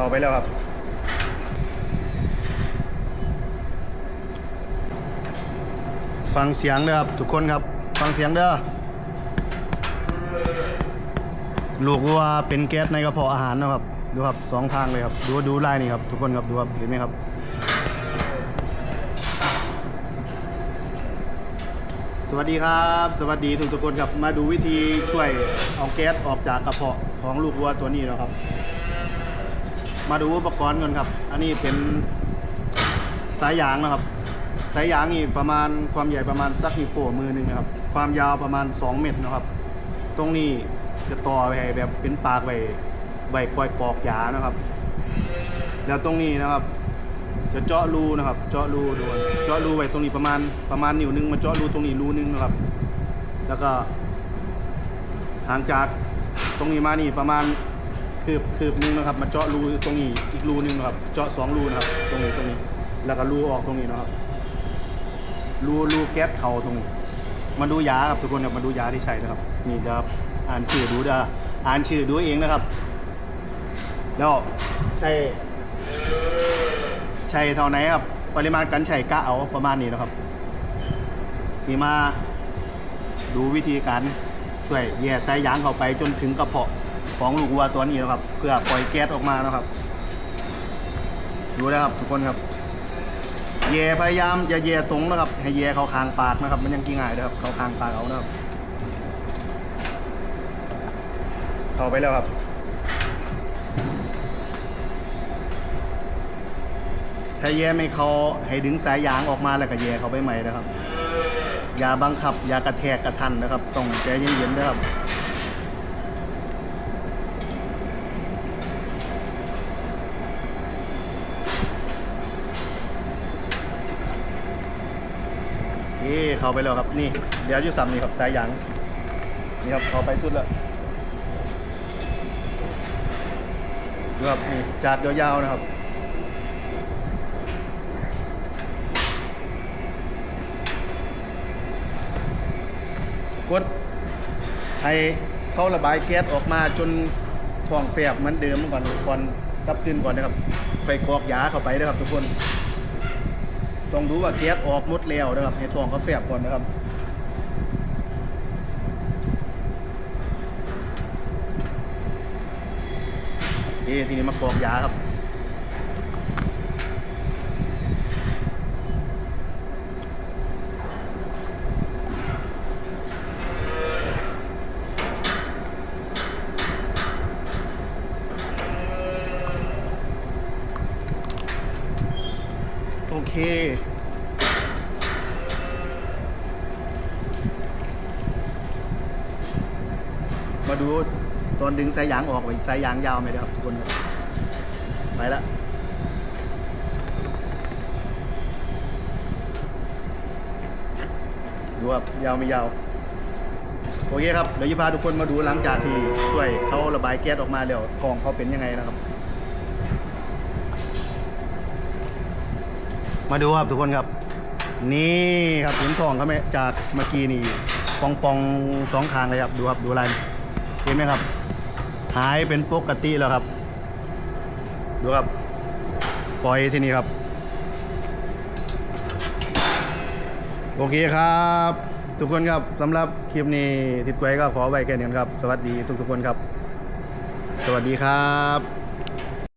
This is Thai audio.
เข้าไปแล้วครับ ฟังเสียงเด้อครับทุกคนครับ ฟังเสียงเด้อลูกว่าเป็นแก๊สในกระเพาะอาหารนะครับ ดูครับสองทางเลยครับ ดูดูลายนี่ครับ ทุกคนครับดูครับเห็นไหมครับสวัสดีครับ สวัสดีทุกทุกๆคนครับมาดูวิธีช่วยเอาแก๊สออกจากกระเพาะของลูกวัวตัวนี้นะครับ มาดูอุปกรณ์ก่อนครับ อันนี้เป็นสายยางนะครับ สายยางนี่ประมาณความใหญ่ประมาณสักนิ้วโป้มือหนึ่งนะครับ ความยาวประมาณ 2 เมตรนะครับ ตรงนี้จะต่อไว้แบบเป็นปากไว้ไว้คอยกรอกยานะครับ แล้วตรงนี้นะครับ จะเจาะรูนะครับ เจาะรูดูก่อนเจาะรูไว้ตรงนี้ประมาณประมาณนิ้วหนึงมาเจาะรูตรงนี้รูหนึงนะครับ แล้วก็ห่างจากตรงนี้มานี่ประมาณ คืบคืบหนึงนะครับมาเจาะรูตรงนี้อีกรูหนึงนะครับ เจาะสองรูนะครับ ตรงนี้ตรงนี้ แล้วก็รูออกตรงนี้นะครับ รูรูแก๊สเข่าตรงนี้มาดูยาครับทุกคนครับมาดูยาที่ใช้นะครับนี่ครับอ่านชื่อดูด้ออ่านชื่อดูเองนะครับ แล้วใช่ใช่เท่าไหนครับ ปริมาณการใช้กะเอาประมาณนี้นะครับนี่มาดูวิธีการช่วยแย่สายยางเข้าไปจนถึงกระเพาะ ของลูกวัวตัวนี้นะครับ เพื่อปล่อยแก๊สออกมานะครับ ดูนะครับทุกคนครับแย่พยายามอย่าแย่ตรงนะครับ ให้แย่เขาคางปากนะครับ มันยังกินง่ายนะครับเขาคางปากเอานะครับเข้าไปแล้วครับถ้าแย่ไม่เขาให้ดึงสายยางออกมาแล้วก็แย่เขาไปใหม่นะครับ อย่าบังคับ อย่ากระแทกกระทันนะครับ ต้องใจเย็นๆนะครับ นี่เขาไปแล้วครับนี่เดี๋ยวอยู่ซ้ำนี่ครับสายยางนี่ครับเขาไปสุดแล้วดูครับนี่จากยาวๆนะครับกดให้เขาระบายแก๊สออกมาจนท้องแฟบเหมือนเดิมก่อนก่อนกลับขึ้นก่อนนะครับไปกรอกยาเข้าไปนะครับทุกคน ต้องดูว่าแก๊สออกหมดแล้วนะครับให้ท้องเขาแฟบก่อนนะครับเอ๊ทีนี้มากรอกยาครับ เค มาดูตอนดึงสายยางออกไปสายยางยาวไหมครับทุกคนครับไปแล้วดูครับยาวไม่ยาว โอเคครับเดี๋ยวจะพาทุกคนมาดูหลังจากที่ช่วยเขาระบายแก๊สออกมาแล้วทองเขาเป็นยังไงนะครับ มาดูครับทุกคนครับ นี่ครับห็นทองเขาไหมจากเมื่อกี้นี่ปองปองๆสองทางเลยครับดูครับดูลายเห็นไหมครับ หายเป็นปกติแล้วครับ ดูครับปล่อยที่นี่ครับ โอเคครับ ทุกคนครับสำหรับคลิปนี้ทิดไว้ก็ขอไว้แค่นี้ครับ สวัสดีทุกๆคนครับ สวัสดีครับ